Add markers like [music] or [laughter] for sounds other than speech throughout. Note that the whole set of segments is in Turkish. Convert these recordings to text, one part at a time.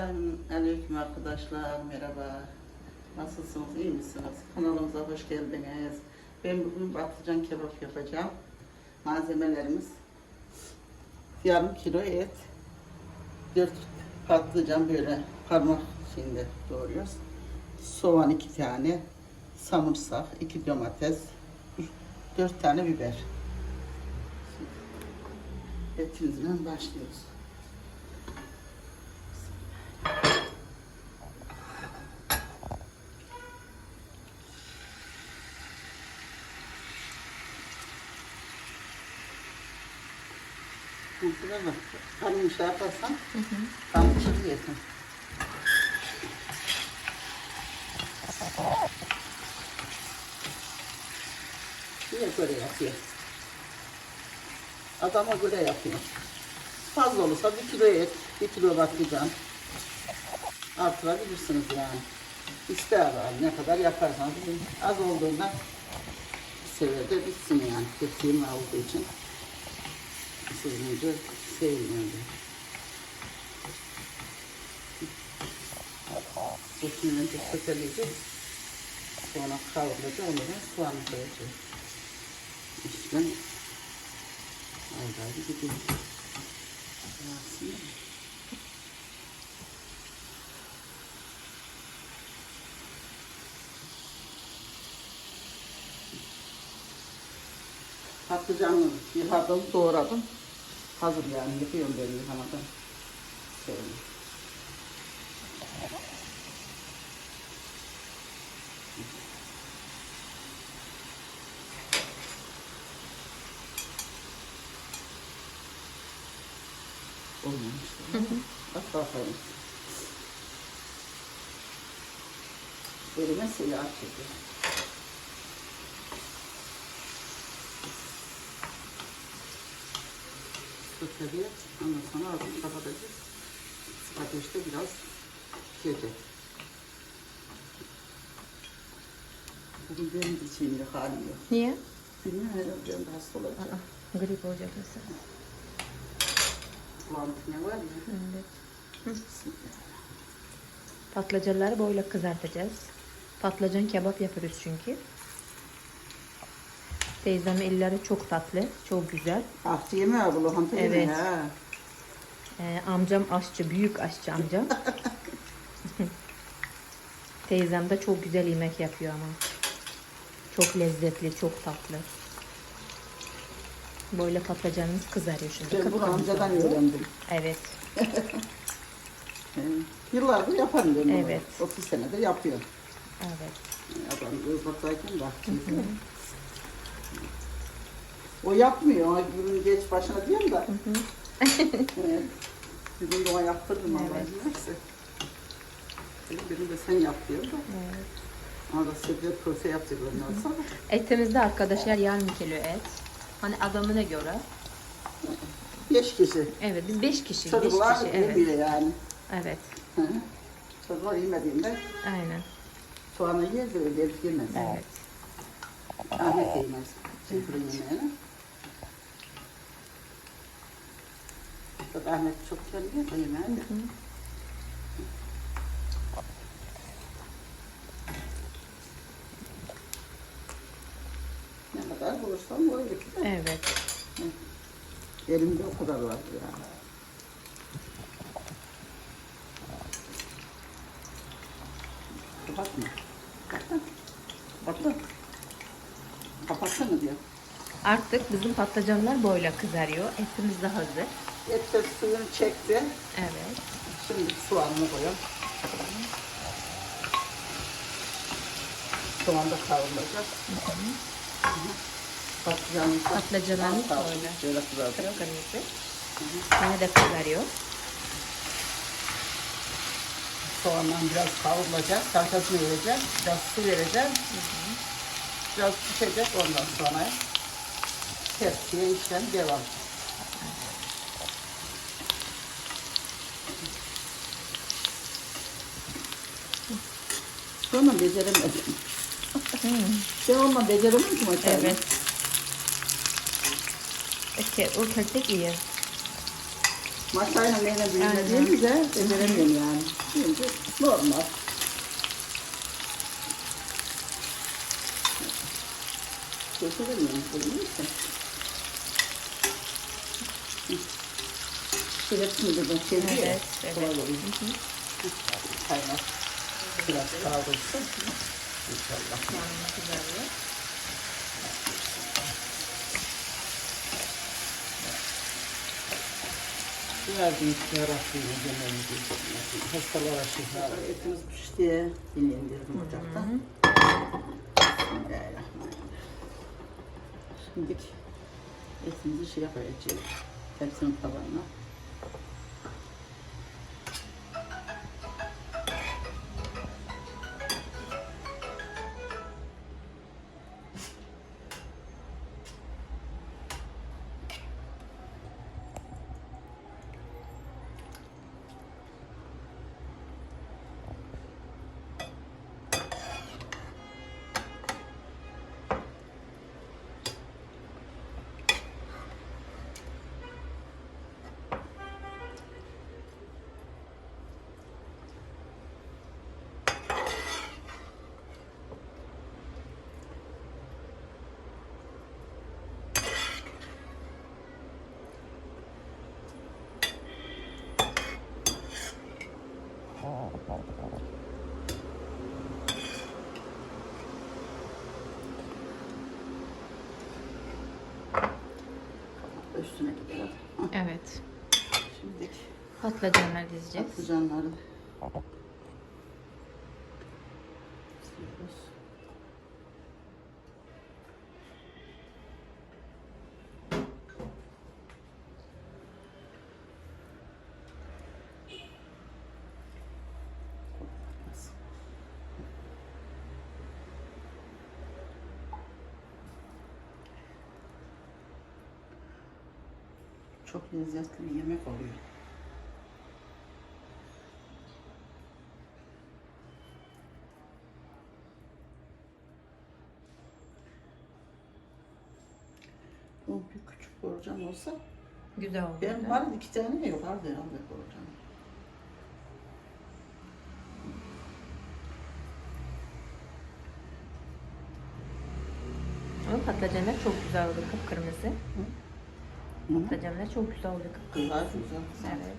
Selamünaleyküm arkadaşlar, merhaba. Nasılsınız, iyi misiniz? Kanalımıza hoş geldiniz. Ben bugün patlıcan kebap yapacağım. Malzemelerimiz yarım kilo et, 4 patlıcan böyle parmak şeyinde doğruyoruz. Soğan iki tane, samırsak, iki domates, 4 tane biber. Etimizle başlıyoruz. Şuraya bak. Hani şey yaparsan tam çiziyorsun. Niye göre yapıyor? Adama göre yapıyor. Fazla olursa bir kilo et, bir kilo patlıcan artırabilirsiniz yani. İster var ne kadar yaparsanız az olduğunda seferde bitsin yani. Tepsiğim olduğu için ısırınca sevmiyorum. Etini önce köteleyeceğiz. Sonra kavrulacak, ondan soğanı koyacağız. İşte ayrı gidiyor. Patlıcanı yıkadım, doğradım. Hazır yani yıkıyorum ben yıkamadan. Şöyle. Olmamış. Bak bakayım. Elime silah çekiyor. Köteliğe ondan sonra ağzını kapatacağız. Ateşte biraz pişecek. Bugün benim de içimde halim yok. Niye? Bilmiyorum herhalde ben de hasta olacağım. Grip olacak mesela. Kulağım ne var ya. Evet. Bismillah. Patlıcanları böyle kızartacağız. Patlıcan kebap yapıyoruz çünkü. Teyzemin elleri çok tatlı, çok güzel. Aşçı yemeği bu lokanta Evet. ha. Ee, amcam aşçı, büyük aşçı amcam. [laughs] Teyzem de çok güzel yemek yapıyor ama. Çok lezzetli, çok tatlı. Böyle patlıcanımız kızarıyor şimdi. Ben bunu amcadan öğrendim. Evet. [laughs] Yıllardır yaparım ben bunu. Evet. 30 senedir yapıyorum. Evet. Adam Özbek'tayken da. O yapmıyor. O gün geç başına diyorum da. [laughs] evet. Bir gün de o yaptırdım ama Evet. neyse. Birini de sen yap diyor da. evet. Arada sebze köfte yaptık ondan sonra. Etimizde arkadaşlar yarım kilo et. Hani adamına göre. Beş kişi. Evet biz 5 kişi. 5 Çocuklar kişi evet. yemiyor yani. Evet. Hı. Çocuklar yemediğinde Aynen. soğanı yer de öyle yemez. Evet. Ahmet yemez. Çekirin yemeğini. Bak Ahmet çok seviyor da yemeği de. Ne kadar bulursam öyle. Evet. Elimde o kadar var yani. Kapatma. Kapatma. Kapatma. Kapatsana diyor. Artık bizim patlıcanlar böyle kızarıyor. Etimiz de hazır. Et de suyunu çekti. Evet. Şimdi soğanını koyalım. Soğan da kavrulacak. Patlıcanımız da Patlıcanlarımız az kaldı. böyle. Şöyle kızartacağız. Kırmızı. Yine de kızarıyor. Soğandan biraz kavrulacak. Salçasını vereceğim. Biraz su vereceğim. Biraz pişecek ondan sonra. Tepsiye işlem devam. Sonra beceremedim. Şey olma beceremedim ki maçayı. Evet. Okey, o köftek iyi. Masayla neyle Aynen. büyümediğimizde beceremiyorum yani. Şimdi normal. Götüremiyorum bunu neyse. Ben çeviriyorum. Evet, evet. Kolay oluyor. Kaynar. Biraz kavrulsun. İnşallah. Verdiğiniz yarabbim yemeğimizi hastalara şifa. Etimiz pişti. Yine indirdim ocaktan. Bismillahirrahmanirrahim. Şimdi etimizi şey koyacağız. Tepsinin tabanına. Üstüne gidelim. Evet. Şimdi Patlıcanlar dizeceğiz. patlıcanları Çok lezzetli bir yemek oluyor. Bu bir küçük borcam olsa Güzel oldu. benim var iki tane yok vardı herhalde borcam. Ama patlıcanlar çok güzel oldu kıpkırmızı. Hı? Patlıcanlar çok güzel oldu. Kızar güzel. Evet.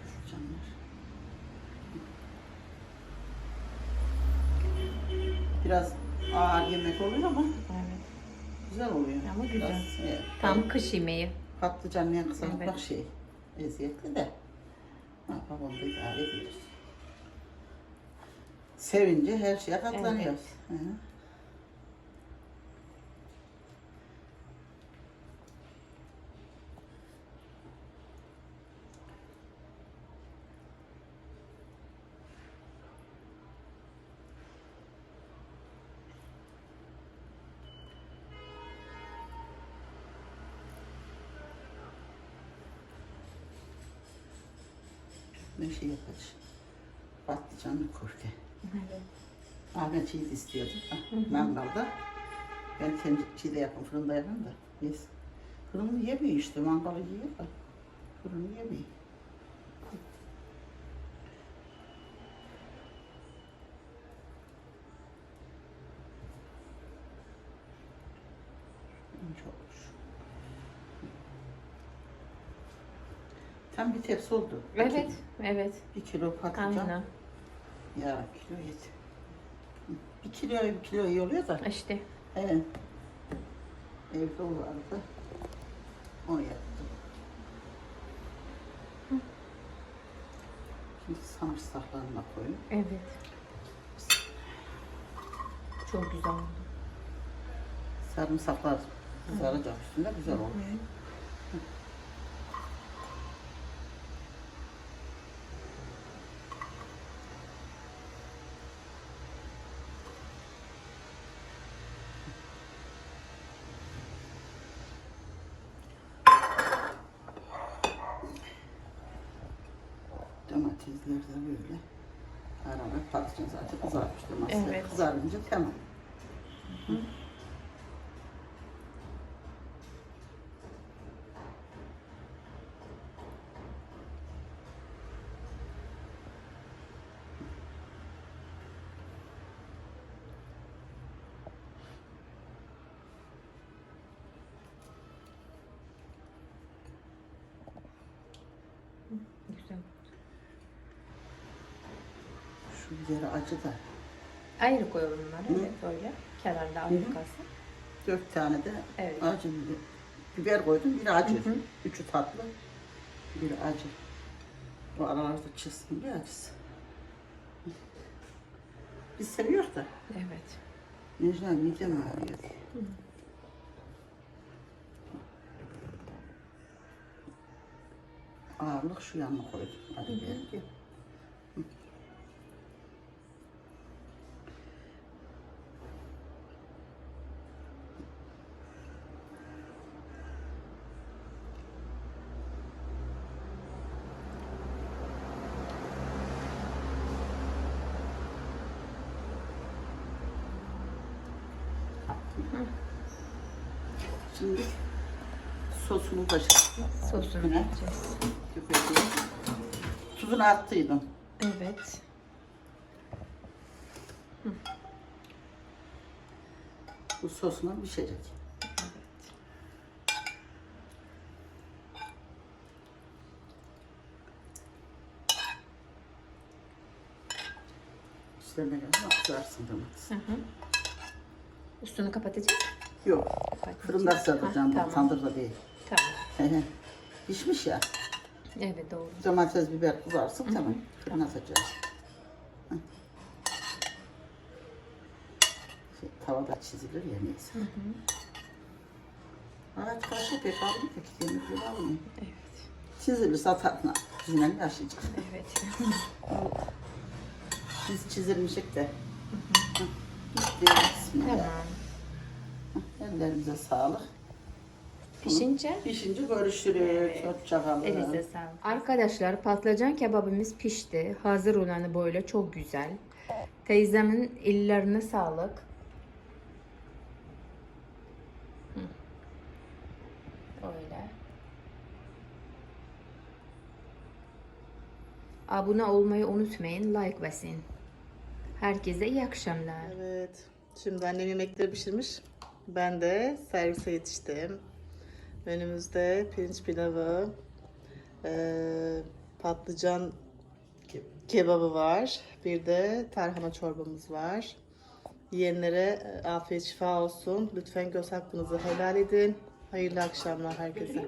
Biraz ağır yemek oluyor ama Evet. güzel oluyor. Ama güzel. Biraz, evet, Tam kış yemeği. Patlıcan ne kızartmak Evet. şey eziyetli de ne yapalım onu da idare ediyoruz. Sevince her şeye katlanıyoruz. Hı. Ne şey yapacağız? Patlıcanlı köfte. Evet. Ahmet Yiğit istiyordu. Ah, Mangalda. Ben kendi şeyde yapın, fırında yapın da. Yes. Fırını yemiyor işte, mangalı yiyor da. Fırını yemiyor. Çok hoş. Tam bir tepsi oldu. Evet. Evet. Bir kilo patlıcan. Aynen. Ya kilo yet. Bir kilo bir kilo iyi oluyor da. İşte. Evet. Evde vardı. Onu yaptım. Şimdi sarımsaklarına koyayım. Evet. Çok güzel oldu. Sarımsaklar kızaracak üstünde güzel olur. Domatesler de böyle. Arada patlıcan zaten kızarmış domatesler. Evet. Kızarınca tamam. Biberi acı da. Ayrı koy onları. Evet böyle. Kenarda ayrı kalsın. Dört tane de Evet. acı biber. Koydum, biri acı. Hı hı. Üçü tatlı, biri acı. O aralarda çizsin bir acısı. Biz seviyoruz da. Evet. Necla midem ağrıyor. Ağırlık şu yanına koydum. Hadi belki. Şimdi sosunu da Sosunu Ne? yapacağız. köpürteyim. Tuzunu attıydım. Evet. Bu sosuna pişecek. Üstlerine geldi kızarsın domates. Hı hı. Üstünü kapatacağız. Yok, fırında bu tamam. tandırda değil. Tamam. [laughs] Pişmiş ya, Evet doğru. domates, biber kızarsın, tamam. Fırına atacağız. Hı. Şey, tavada çizilir ya neyse. Evet, kaşık pek almıyor ki, demir gibi almıyor. Evet. Çizilir satarına, bizimle yaşayacak. Evet. Biz çizilmişik de. Hı. Bitti, bismillah. tamam. Ellerimize sağlık. Pişince Pişince görüşürüz. Hoşçakalın. elinize sağlık. Arkadaşlar patlıcan kebabımız pişti. Hazır olanı böyle çok güzel. Teyzemin ellerine sağlık. Hı. Öyle. Abone olmayı unutmayın. Like basın. Herkese iyi akşamlar. Evet. Şimdi annem yemekleri pişirmiş. Ben de servise yetiştim. Önümüzde pirinç pilavı, eee, patlıcan kebabı var. Bir de tarhana çorbamız var. Yiyenlere e, afiyet şifa olsun. Lütfen göz hakkınızı helal edin. Hayırlı akşamlar herkese.